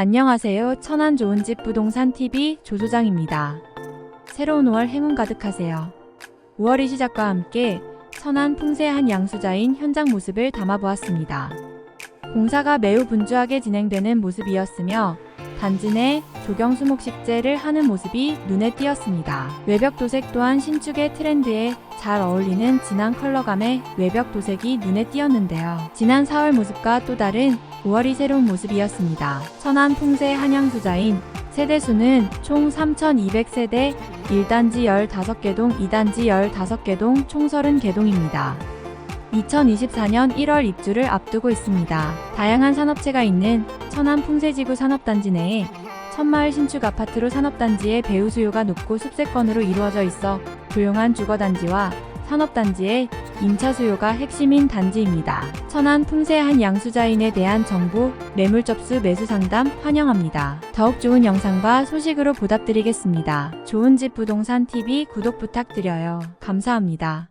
안녕하세요. 천안 좋은 집 부동산 TV 조소장입니다. 새로운 5월 행운 가득하세요. 5월의 시작과 함께 천안 풍세한 양수자인 현장 모습을 담아보았습니다. 공사가 매우 분주하게 진행되는 모습이었으며 단지 내 조경 수목 식재를 하는 모습이 눈에 띄었습니다. 외벽 도색 또한 신축의 트렌드에 잘 어울리는 진한 컬러감의 외벽 도색이 눈에 띄었는데요. 지난 4월 모습과 또 다른 5월이 새로운 모습이었습니다. 천안 풍세 한양수자인 세대수는 총 3,200세대 1단지 15개 동, 2단지 15개 동, 총 30개 동입니다. 2024년 1월 입주를 앞두고 있습니다. 다양한 산업체가 있는 천안 풍세지구 산업단지 내에 천마을 신축 아파트로 산업단지의 배우 수요가 높고 숲세권으로 이루어져 있어 조용한 주거단지와 산업단지의 임차 수요가 핵심인 단지입니다. 천안 풍세한 양수자인에 대한 정보, 매물 접수 매수 상담 환영합니다. 더욱 좋은 영상과 소식으로 보답드리겠습니다. 좋은 집 부동산 TV 구독 부탁드려요. 감사합니다.